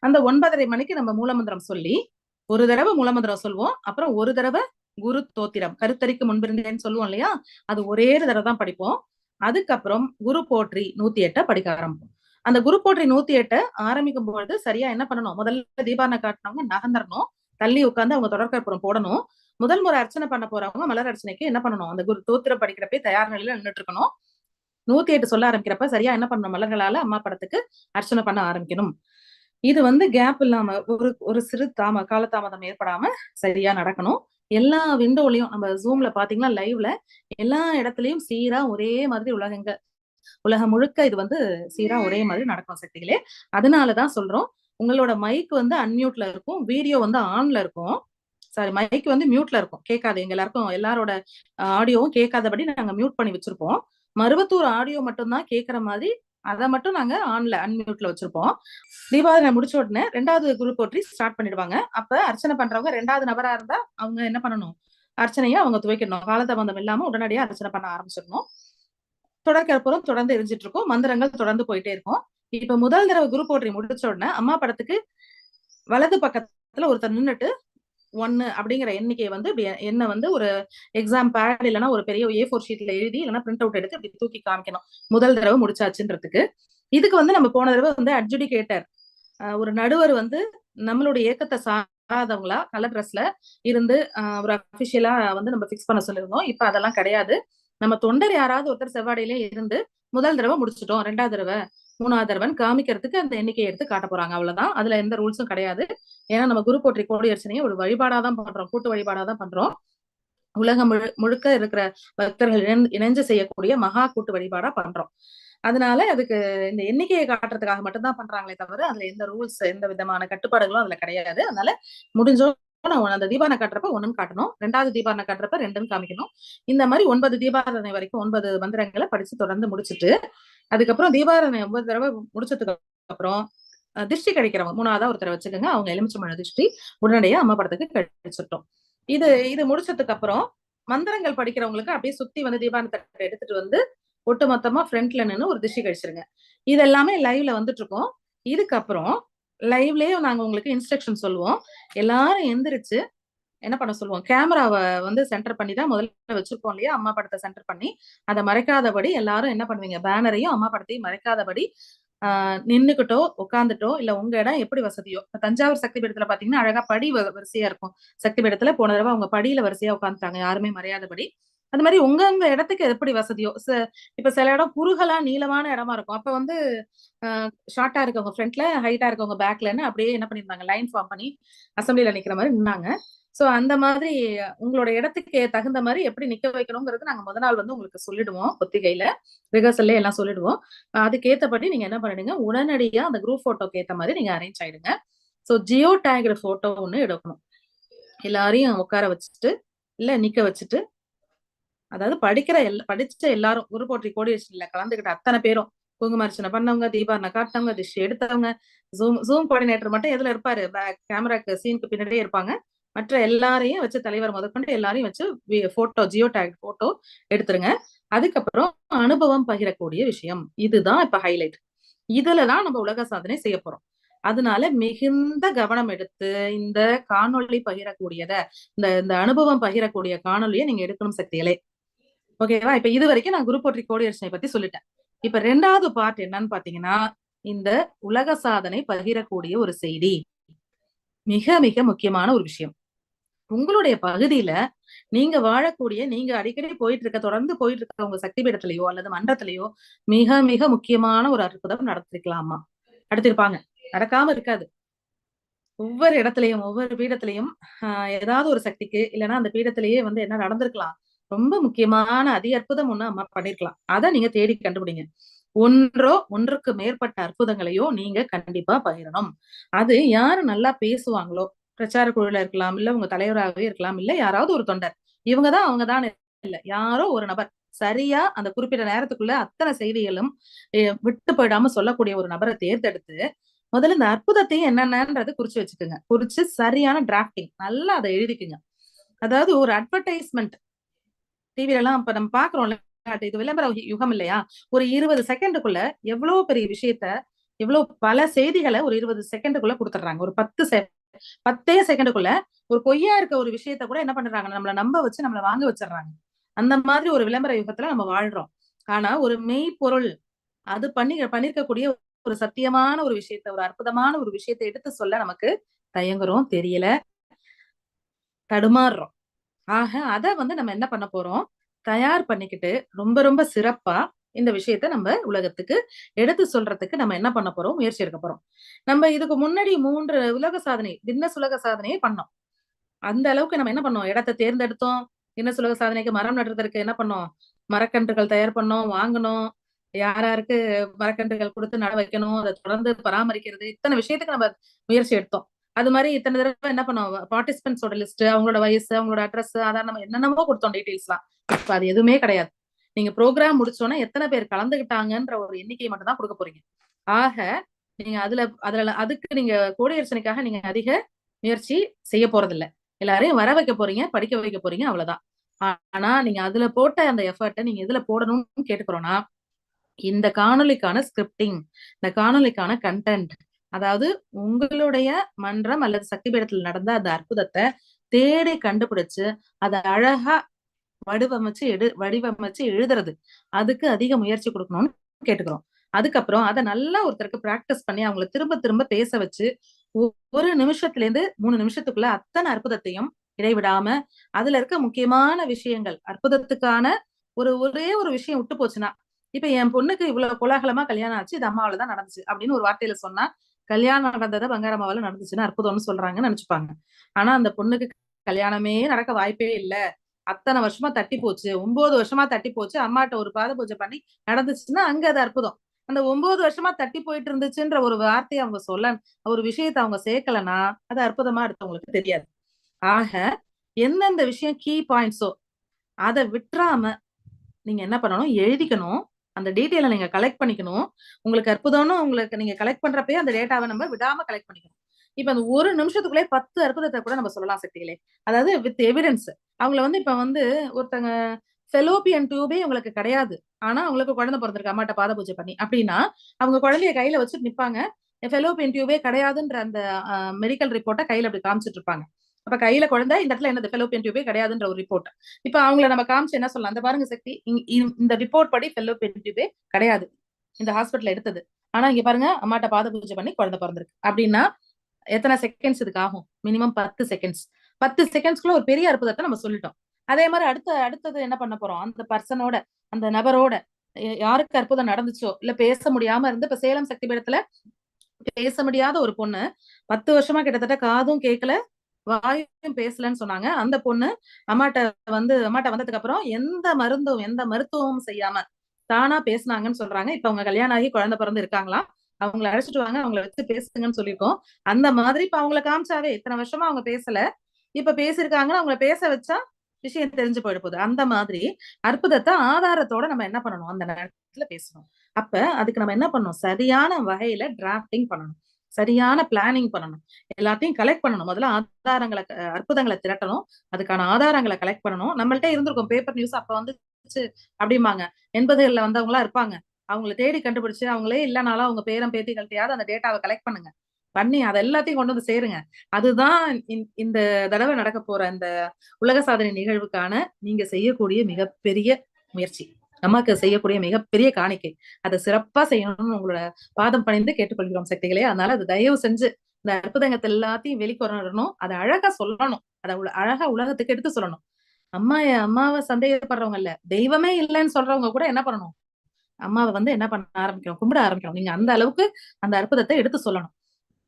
அந்த ஒன்பதரை மணிக்கு நம்ம மூலமந்திரம் சொல்லி ஒரு தடவை மூலமந்திரம் சொல்லுவோம் அப்புறம் ஒரு தடவை குரு தோத்திரம் கருத்தரிக்கு முன்பிருந்தேன்னு சொல்லுவோம் இல்லையா? அது ஒரே தடவை தான் படிப்போம். அதுக்கப்புறம் குரு போற்றி நூத்தி எட்ட படிக்க ஆரம்பிப்போம். அந்த குரு போற்றி நூத்தி எட்டு ஆரம்பிக்கும் பொழுது சரியா என்ன பண்ணணும்? முதல்ல தீபாரண காட்டினவங்க நகர்ந்துடணும் தள்ளி உட்கார்ந்து அவங்க தொடர்கற்புறம் போடணும். முதல் முறை அர்ச்சனை பண்ண போறவங்க மலர் அர்ச்சனைக்கு என்ன பண்ணணும்? அந்த குரு தோத்திர படிக்கிறப்ப தயார் நிலையில நின்றுட்டு இருக்கணும் நூத்தி எட்டு சொல்ல ஆரம்பிக்கிறப்ப சரியா என்ன பண்ணணும்? மலர்களால அம்மா படத்துக்கு அர்ச்சனை பண்ண ஆரம்பிக்கணும். இது வந்து கேப் இல்லாம ஒரு ஒரு சிறு தாம காலதாமதம் ஏற்படாம சரியா நடக்கணும். எல்லா விண்டோலயும் நம்ம ஜூம்ல பாத்தீங்கன்னா லைவ்ல எல்லா இடத்துலயும் சீரா ஒரே மாதிரி உலகங்க. உலகம் முழுக்க இது வந்து சீரா ஒரே மாதிரி நடக்கும் சக்திகளே. அதனாலதான் சொல்றோம் உங்களோட மைக் வந்து அன்மியூட்ல இருக்கும் வீடியோ வந்து ஆன்ல இருக்கும். சாரி மைக் வந்து மியூட்ல இருக்கும். கேட்காது எங்க எல்லாருக்கும் எல்லாரோட ஆடியோவும் கேட்காதபடி நாங்க மியூட் பண்ணி வச்சிருப்போம். மருவத்தூர் ஆடியோ மட்டும்தான் கேட்கற மாதிரி அதை மட்டும் நாங்க ஆன்ல அன்மியூட்ல வச்சிருப்போம். தீபாவளி முடிச்ச உடனே ரெண்டாவது குரூப் போற்றி ஸ்டார்ட் பண்ணிடுவாங்க. அப்ப அர்ச்சனை பண்றவங்க ரெண்டாவது நபரா இருந்தா அவங்க என்ன பண்ணணும்? அர்ச்சனையை அவங்க துவைக்கணும். காலதாமதம் இல்லாம உடனடியா அர்ச்சனை பண்ண ஆரம்பிச்சிடணும். தொடர்கற்பூரம் தொடர்ந்து எரிஞ்சிட்டு இருக்கும் மந்திரங்கள் தொடர்ந்து போயிட்டே இருக்கும். இப்ப முதல் தடவை குரு போற்றி முடிச்ச உடனே அம்மா படத்துக்கு வலது பக்கத்துல ஒருத்தர் நின்னுட்டு ஒன்னு அப்படிங்கிற எண்ணிக்கை வந்து இப்படி என்ன வந்து ஒரு எக்ஸாம் பேட் இல்லைன்னா ஒரு பெரிய ஏ ஃபோர் ஷீட்ல எழுதி இல்லைன்னா பிரிண்ட் அவுட் எடுத்து இப்படி தூக்கி காமிக்கணும். முதல் தடவை முடிச்சாச்சுன்றதுக்கு. இதுக்கு வந்து நம்ம போன தடவை வந்து அட்ஜுடிகேட்டர் ஒரு நடுவர் வந்து நம்மளுடைய இயக்கத்தை சாராதவங்களா கலர் ட்ரெஸ்ல இருந்து ஆஹ் ஒரு அபிஷியலா வந்து நம்ம ஃபிக்ஸ் பண்ண சொல்லியிருந்தோம். இப்ப அதெல்லாம் கிடையாது. நம்ம தொண்டர் யாராவது ஒருத்தர் செவ்வாடையிலே இருந்து முதல் தடவை முடிச்சிட்டோம் ரெண்டாவது தடவை மூணாவது தடவைன்னு காமிக்கிறதுக்கு அந்த எண்ணிக்கையை எடுத்து காட்ட போறாங்க. அவ்வளவுதான். அதுல எந்த ரூல்ஸும் கிடையாது. ஏன்னா நம்ம குரு போற்றி கோடி ஒரு வழிபாடாதான் பண்றோம். கூட்டு வழிபாடாதான் பண்றோம். உலகம் முழு முழுக்க இருக்கிற பக்தர்கள் இணைந்து இணைஞ்சு செய்யக்கூடிய மகா கூட்டு வழிபாடா பண்றோம். அதனால அதுக்கு இந்த எண்ணிக்கையை காட்டுறதுக்காக மட்டும்தான் பண்றாங்களே தவிர அதுல எந்த ரூல்ஸ் எந்த விதமான கட்டுப்பாடுகளும் அதுல கிடையாது. அதனால முடிஞ்சோ அந்த தீபாரணை காட்டுறப்ப ஒண்ணுன்னு காட்டணும். ரெண்டாவது தீபாரணை காட்டுறப்ப ரெண்டுன்னு காமிக்கணும். இந்த மாதிரி ஒன்பது தீபாரணை வரைக்கும் ஒன்பது மந்திரங்களை படிச்சு தொடர்ந்து முடிச்சுட்டு அதுக்கப்புறம் தீபாரணை ஒன்பது தடவை முடிச்சதுக்கு அப்புறம் திருஷ்டி கிடைக்கிறவங்க மூணாவதா ஒருத்தரை வச்சுக்கோங்க. அவங்க எலுமிச்சம்பழ திருஷ்டி உடனடியா அம்மா படத்துக்கு கிடைச்சிட்டோம் இது இது முடிச்சதுக்கு அப்புறம் மந்திரங்கள் படிக்கிறவங்களுக்கு அப்படியே சுத்தி வந்து தீபாரணத்தை எடுத்துட்டு வந்து ஒட்டு மொத்தமா ஃப்ரண்ட்ல நின்று ஒரு திருஷ்டி கழிச்சிருங்க. இது எல்லாமே லைவ்ல வந்துட்டு இருக்கோம். இதுக்கப்புறம் லைவ்லயே நாங்க உங்களுக்கு இன்ஸ்ட்ரக்ஷன் சொல்லுவோம். எல்லாரும் எந்திரிச்சு என்ன பண்ண சொல்லுவோம்? கேமராவை வந்து சென்டர் பண்ணி தான் முதல்ல வச்சிருப்போம் இல்லையா? அம்மா படத்தை சென்டர் பண்ணி. அதை மறைக்காதபடி எல்லாரும் என்ன பண்ணுவீங்க? பேனரையும் அம்மா படத்தையும் மறைக்காதபடி ஆஹ் நின்னுக்கிட்டோ உட்காந்துட்டோ இல்ல உங்க இடம் எப்படி வசதியோ. தஞ்சாவூர் சக்தி பீடத்துல பாத்தீங்கன்னா அழகா படி வரிசையா இருக்கும். சக்தி பீடத்துல போன தடவை அவங்க படியில வரிசையா உட்காந்துட்டாங்க யாருமே மறையாதபடி. அந்த மாதிரி உங்க உங்க இடத்துக்கு எப்படி வசதியோ? இப்ப சில இடம் குறுகலா நீளமான இடமா இருக்கும். அப்ப வந்து ஷார்ட்டா இருக்கவங்க ஃப்ரண்ட்ல ஹைட்டா இருக்கவங்க பேக்லன்னு அப்படியே என்ன பண்ணிருந்தாங்க? லைன் ஃபார்ம் பண்ணி அசம்பிளில நிக்கிற மாதிரி நின்னாங்க. சோ அந்த மாதிரி உங்களோட இடத்துக்கு தகுந்த மாதிரி எப்படி நிக்க வைக்கணுங்கிறது நாங்க முத நாள் வந்து உங்களுக்கு சொல்லிடுவோம் ஒத்திகையில ரிஹர்சல்ல எல்லாம் சொல்லிடுவோம். அதுக்கேத்தபடி நீங்க என்ன பண்ணிடுங்க உடனடியா அந்த குரூப் போட்டோக்கு ஏத்த மாதிரி நீங்க அரேஞ்ச் ஆயிடுங்க. சோ ஜியோ டேக்டு போட்டோ ஒண்ணு எடுக்கணும். எல்லாரையும் உட்கார வச்சுட்டு இல்ல நிக்க வச்சுட்டு அதாவது படிக்கிற எல் படிச்ச எல்லாரும் குரு போற்றி கோடியேஷன்ல கலந்துகிட்ட அத்தனை பேரும். குங்குமார்ச்சனை பண்ணவங்க தீபாரணை காட்டினவங்க திஷ் எடுத்தவங்க ஜூம் ஜூம் கோஆர்டினேட்டர் மட்டும் எதுல இருப்பாரு? கேமராக்கு சீனுக்கு பின்னாடியே இருப்பாங்க. மற்ற எல்லாரையும் வச்சு தலைவர் முதற்கொண்டு எல்லாரையும் வச்சு போட்டோ ஜியோ டேக் போட்டோ எடுத்துருங்க. அதுக்கப்புறம் அனுபவம் பகிரக்கூடிய விஷயம். இதுதான் இப்ப ஹைலைட் இதுலதான் நம்ம உலக சாதனை செய்ய போறோம். அதனால மிகுந்த கவனம் எடுத்து இந்த காணொளி பகிரக்கூடியத இந்த இந்த அனுபவம் பகிரக்கூடிய காணொலியை நீங்க எடுக்கணும் சக்திகளே. ஓகேவா இப்ப இது வரைக்கும் நான் குரு போற்றி கோடியரசனை பத்தி சொல்லிட்டேன். இப்ப ரெண்டாவது பார்ட் என்னன்னு பாத்தீங்கன்னா இந்த உலக சாதனை பகிரக்கூடிய ஒரு செய்தி. மிக மிக முக்கியமான ஒரு விஷயம். உங்களுடைய பகுதியில நீங்க வாழக்கூடிய நீங்க அடிக்கடி போயிட்டு இருக்க தொடர்ந்து போயிட்டு இருக்க உங்க சக்தி பீடத்திலேயோ அல்லது மன்றத்திலேயோ மிக மிக முக்கியமான ஒரு அற்புதம் நடத்திருக்கலாமா? நடத்திருப்பாங்க. நடக்காம இருக்காது. ஒவ்வொரு இடத்துலயும் ஒவ்வொரு பீடத்திலையும் ஆஹ் ஏதாவது ஒரு சக்திக்கு இல்லைன்னா அந்த பீடத்திலேயே வந்து என்ன நடந்திருக்கலாம்? ரொம்ப முக்கியமான அதி அற்புதம் ஒண்ணு அம்மா பண்ணிருக்கலாம். அதை நீங்க தேடி கண்டுபிடிங்க. ஒன்றோ ஒன்றுக்கு மேற்பட்ட அற்புதங்களையோ நீங்க கண்டிப்பா பகிரணும். அது யாரு நல்லா பேசுவாங்களோ பிரச்சார குழுல இருக்கலாம் இல்ல உங்க தலைவராகவே இருக்கலாம் இல்ல யாராவது ஒரு தொண்டர். இவங்கதான் அவங்கதான் இல்ல. யாரோ ஒரு நபர். சரியா அந்த குறிப்பிட்ட நேரத்துக்குள்ள அத்தனை செய்திகளும் விட்டு போயிடாம சொல்லக்கூடிய ஒரு நபரை தேர்ந்தெடுத்து முதல்ல இந்த அற்புதத்தையும் என்னென்னன்றது குறிச்சு வச்சுக்கோங்க. குறிச்சு சரியான டிராப்டிங் நல்லா அதை எழுதிக்குங்க. அதாவது ஒரு அட்வர்டைஸ்மெண்ட் டிவில எல்லாம் இப்ப நம்ம பாக்குறோம்ல இது விளம்பர யுகம் இல்லையா? ஒரு இருபது செகண்டுக்குள்ள எவ்வளவு பெரிய விஷயத்த எவ்வளவு பல செய்திகளை ஒரு இருபது செகண்டுக்குள்ள கொடுத்துட்றாங்க. ஒரு பத்து பத்தே செகண்டுக்குள்ள ஒரு பொய்யா இருக்க ஒரு விஷயத்த கூட என்ன பண்றாங்க? நம்மள நம்ப வச்சு நம்மள வாங்க வச்சிடுறாங்க. அந்த மாதிரி ஒரு விளம்பர யுகத்துல நம்ம வாழ்றோம். ஆனா ஒரு மெய் பொருள் அது பண்ணி பண்ணிருக்கக்கூடிய ஒரு சத்தியமான ஒரு விஷயத்த ஒரு அற்புதமான ஒரு விஷயத்த எடுத்து சொல்ல நமக்கு தயங்குறோம் தெரியல தடுமாறுறோம். ஆக அத வந்து நம்ம என்ன பண்ண போறோம்? தயார் பண்ணிக்கிட்டு ரொம்ப ரொம்ப சிறப்பா இந்த விஷயத்த நம்ம உலகத்துக்கு எடுத்து சொல்றதுக்கு நம்ம என்ன பண்ண போறோம்? முயற்சி எடுக்க போறோம். நம்ம இதுக்கு முன்னாடி மூன்று உலக சாதனை கின்னஸ் உலக சாதனையை பண்ணோம். அந்த அளவுக்கு நம்ம என்ன பண்ணோம்? இடத்தை தேர்ந்தெடுத்தோம். கின்னஸ் உலக சாதனைக்கு மரம் நடுறதற்கு என்ன பண்ணோம்? மரக்கன்றுகள் தயார் பண்ணோம் வாங்கணும் யார் யாருக்கு மரக்கன்றுகள் கொடுத்து நட வைக்கணும் அதை தொடர்ந்து பராமரிக்கிறது இத்தனை விஷயத்துக்கு நம்ம முயற்சி எடுத்தோம். அது மாதிரி இத்தனை தடவை என்ன பண்ணுவோம்? பார்ட்டிசிபென்ட்ஸோட லிஸ்ட் அவங்களோட வயசு அவங்களோட அட்ரஸ் அதான் நம்ம என்னென்னமோ கொடுத்தோம் டீட்டெயில்ஸ்லாம் இப்ப அது எதுவுமே கிடையாது. நீங்க ப்ரோக்ராம் முடிச்சோன்னா எத்தனை பேர் கலந்துகிட்டாங்கன்ற ஒரு எண்ணிக்கை மட்டும் தான் கொடுக்க போறீங்க. ஆக நீங்க அதுல அதுல அதுக்கு நீங்க கோடியரசனைக்காக நீங்க அதிக முயற்சி செய்ய போறதில்ல. எல்லாரையும் வர வைக்க போறீங்க படிக்க வைக்க போறீங்க அவ்வளவுதான். ஆனா நீங்க அதுல போட்ட அந்த எஃபர்ட்டை நீங்க எதுல போடணும்னு கேட்டுக்கிறோம்னா இந்த காணொலிக்கான ஸ்கிரிப்டிங் இந்த காணொலிக்கான கண்டென்ட் அதாவது உங்களுடைய மன்றம் அல்லது சக்தி பீடத்தில் நடந்த அந்த அற்புதத்தை தேடி கண்டுபிடிச்சு அதை அழகா வடிவமைச்சு எடு வடிவமைச்சு எழுதுறது. அதுக்கு அதிக முயற்சி கொடுக்கணும்னு கேட்டுக்கிறோம். அதுக்கப்புறம் அதை நல்லா ஒருத்தருக்கு பிராக்டிஸ் பண்ணி அவங்கள திரும்ப திரும்ப பேச வச்சு ஒரு நிமிஷத்துல இருந்து மூணு நிமிஷத்துக்குள்ள அத்தனை அற்புதத்தையும் இடைவிடாம அதுல இருக்க முக்கியமான விஷயங்கள் அற்புதத்துக்கான ஒரு ஒரே ஒரு விஷயம் விட்டு போச்சுன்னா இப்ப என் பொண்ணுக்கு இவ்வளவு கோலாகலமா கல்யாணம் ஆச்சு இது அம்மாவில தான் நடந்துச்சு அப்படின்னு ஒரு வார்த்தையில சொன்னா கல்யாணம் நடந்ததை பங்காரம்மாவில நடந்துச்சுன்னு அற்புதம்னு சொல்றாங்கன்னு நினைச்சுப்பாங்க. ஆனா அந்த பொண்ணுக்கு கல்யாணமே நடக்க வாய்ப்பே இல்ல. அத்தனை வருஷமா தட்டி போச்சு. ஒன்பது வருஷமா தட்டி போச்சு. அம்மாட்ட ஒரு பாத பூஜை பண்ணி நடந்துச்சுன்னா அங்க அது அற்புதம். அந்த ஒன்பது வருஷமா தட்டி போயிட்டு இருந்துச்சுன்ற ஒரு வார்த்தையை அவங்க சொல்ல ஒரு விஷயத்த அவங்க சேர்க்கலன்னா அது அற்புதமா அடுத்தவங்களுக்கு தெரியாது. ஆக எந்தெந்த விஷயம் கீ பாயிண்ட்ஸோ அதை விட்டுறாம நீங்க என்ன பண்ணணும்? எழுதிக்கணும். அந்த டீட்டெயிலை நீங்க கலெக்ட் பண்ணிக்கணும். உங்களுக்கு அற்புதம்னு உங்களுக்கு நீங்க கலெக்ட் பண்றப்பே அந்த டேட்டாவை நம்ம விடாம கலெக்ட் பண்ணிக்கணும். இப்ப அந்த ஒரு நிமிஷத்துக்குள்ளே பத்து அற்புதத்தை கூட நம்ம சொல்லலாம் சக்திகளே. அதாவது வித் எவிடன்ஸ் அவங்கள வந்து இப்ப வந்து ஒருத்தங்க ஃபெலோபியன் டியூபே உங்களுக்கு கிடையாது. ஆனா அவங்களுக்கு குழந்தை பிறந்திருக்கு அம்மாட்ட பாத பூஜை பண்ணி. அப்படின்னா அவங்க குழந்தைய கையில வச்சுட்டு நிப்பாங்க. ஃபெலோபியன் டியூபே கிடையாதுன்ற அந்த மெடிக்கல் ரிப்போர்ட்டை கையில அப்படி காமிச்சிட்டு இருப்பாங்க. அப்ப கையில குழந்தை இந்த இடத்துல என்னது ஃபெலோபியன் டியூபே கிடையாதுன்ற ஒரு ரிப்போர்ட் இப்ப அவங்கள நம்ம காமிச்சு என்ன சொல்லலாம்? அந்த பாருங்க சக்தி இந்த ரிப்போர்ட் படி ஃபெலோபியன் டியூபே கிடையாது. இந்த ஹாஸ்பிட்டல் எடுத்தது. ஆனா இங்க பாருங்க அம்மாட்ட பாத பூஜை பண்ணி குழந்தை பிறந்திருக்கு. அப்படின்னா எத்தனை செகண்ட்ஸ் இதுக்கு ஆகும்? மினிமம் பத்து செகண்ட்ஸ் பத்து செகண்ட்ஸ்க்குள்ள ஒரு பெரிய அற்புதத்தை நம்ம சொல்லிட்டோம். அதே மாதிரி அடுத்த அடுத்தது என்ன பண்ண போறோம்? அந்த பர்சனோட அந்த நபரோட யாருக்கு அற்புதம் நடந்துச்சோ இல்ல பேச முடியாம இருந்து இப்ப சேலம் சக்தி பீடத்துல பேச முடியாத ஒரு பொண்ணு பத்து வருஷமா கிட்டத்தட்ட காதும் கேட்கல வாயும் பேசலன்னு சொன்னாங்க. அந்த பொண்ணு அம்மாட்ட வந்து அம்மாட்ட வந்ததுக்கு அப்புறம் எந்த மருந்தும் எந்த மருத்துவமும் செய்யாம தானா பேசினாங்கன்னு சொல்றாங்க. இப்ப அவங்க கல்யாணம் ஆகி குழந்தை பிறந்து இருக்காங்களா அவங்கள அழைச்சிட்டு வாங்க அவங்கள வச்சு பேசுங்கன்னு சொல்லியிருக்கோம். அந்த மாதிரி இப்ப அவங்கள காமிச்சாவே இத்தனை வருஷமா அவங்க பேசல. இப்ப பேசியிருக்காங்கன்னு அவங்கள பேச வச்சா விஷயம் தெரிஞ்சு போயிட போகுது. அந்த மாதிரி அற்புதத்தை ஆதாரத்தோட நம்ம என்ன பண்ணணும்? அந்த நேரத்துல பேசணும். அப்ப அதுக்கு நம்ம என்ன பண்ணணும்? சரியான வகையில டிராப்டிங் பண்ணணும். சரியான பிளானிங் பண்ணணும். எல்லாத்தையும் கலெக்ட் பண்ணணும். முதல்ல ஆதாரங்களை அற்புதங்களை திரட்டணும். அதுக்கான ஆதாரங்களை கலெக்ட் பண்ணணும். நம்மள்ட்ட இருந்திருக்கும் பேப்பர் நியூஸ் அப்ப வந்துச்சு அப்படிம்பாங்க. எண்பதுகள்ல வந்தவங்களா இருப்பாங்க. அவங்களை தேடி கண்டுபிடிச்சு அவங்களே இல்லைனாலும் அவங்க பேரம் பேத்திகள்கிட்டயாவது அந்த டேட்டாவை கலெக்ட் பண்ணுங்க. பண்ணி அதை எல்லாத்தையும் கொண்டு வந்து சேருங்க. அதுதான் இந்த தடவை நடக்க போற இந்த உலக சாதனை நிகழ்வுக்கான நீங்க செய்யக்கூடிய மிகப்பெரிய முயற்சி. நமக்கு செய்யக்கூடிய மிகப்பெரிய காணிக்கை. அதை சிறப்பா செய்யணும்னு உங்களோட பாதம் பணிந்து கேட்டுக்கொள்கிறோம் சக்திகளே. அதனால அது தயவு செஞ்சு இந்த அற்புதங்கத்தை எல்லாத்தையும் வெளிக்கொணரணும். அதை அழகா சொல்லணும். அதை அழகா உலகத்துக்கு எடுத்து சொல்லணும். அம்மா அம்மாவை சந்தேகப்படுறவங்க இல்ல தெய்வமே இல்லைன்னு சொல்றவங்க கூட என்ன பண்ணணும்? அம்மாவை வந்து என்ன பண்ண ஆரம்பிக்கணும்? கும்பிட ஆரம்பிக்கணும். நீங்க அந்த அளவுக்கு அந்த அற்புதத்தை எடுத்து சொல்லணும்.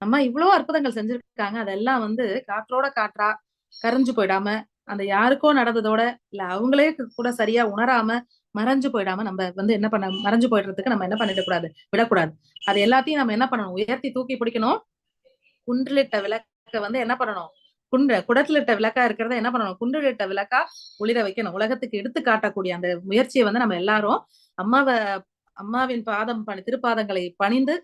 அம்மா இவ்வளவு அற்புதங்கள் செஞ்சிருக்காங்க. அதெல்லாம் வந்து காற்றோட காற்றா கரைஞ்சு போயிடாம அந்த யாருக்கோ நடந்ததோட இல்ல அவங்களே கூட சரியா உணராம மறைஞ்சு போயிடாம நம்ம வந்து என்ன பண்ண மறைஞ்சு போயிடுறதுக்கு நம்ம என்ன பண்ணிடக்கூடாது விடக்கூடாது. அது எல்லாத்தையும் நம்ம என்ன பண்ணணும்? உயர்த்தி தூக்கி பிடிக்கணும். குன்றிலிட்ட விளக்க வந்து என்ன பண்ணணும்? குண்ட குடத்திலிட்ட விளக்கா இருக்கிறத என்ன பண்ணணும்? குன்றிலிட்ட விளக்கா ஒளிர வைக்கணும். உலகத்துக்கு எடுத்து காட்டக்கூடிய அந்த முயற்சியை வந்து நம்ம எல்லாரும் அம்மாவை அம்மாவின் பாதம் பணி திருப்பாதங்களை பணிந்து